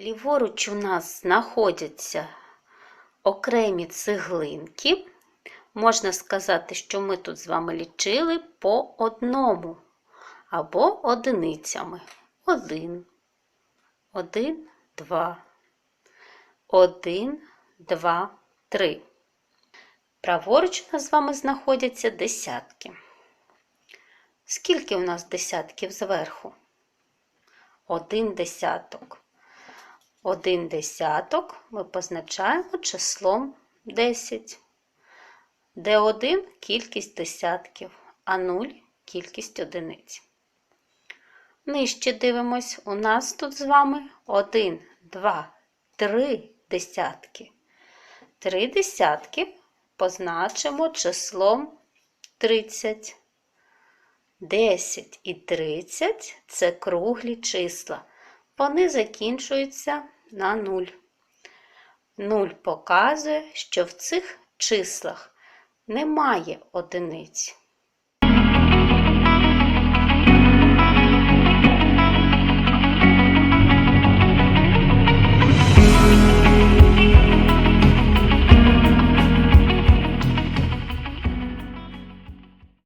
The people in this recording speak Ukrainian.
Ліворуч у нас знаходяться окремі цеглинки. Можна сказати, що ми тут з вами лічили по одному або одиницями. Один, один, два, один, два, три. Праворуч у нас з вами знаходяться десятки. Скільки у нас десятків зверху? Один десяток. Один десяток ми позначаємо числом 10, де 1 кількість десятків, а 0 кількість одиниць. Нижче дивимось, у нас тут з вами 1, 2, 3 десятки. Три десятки позначимо числом 30. 10 і 30 це круглі числа. Вони закінчуються на 0. 0 показує, що в цих числах немає одиниць.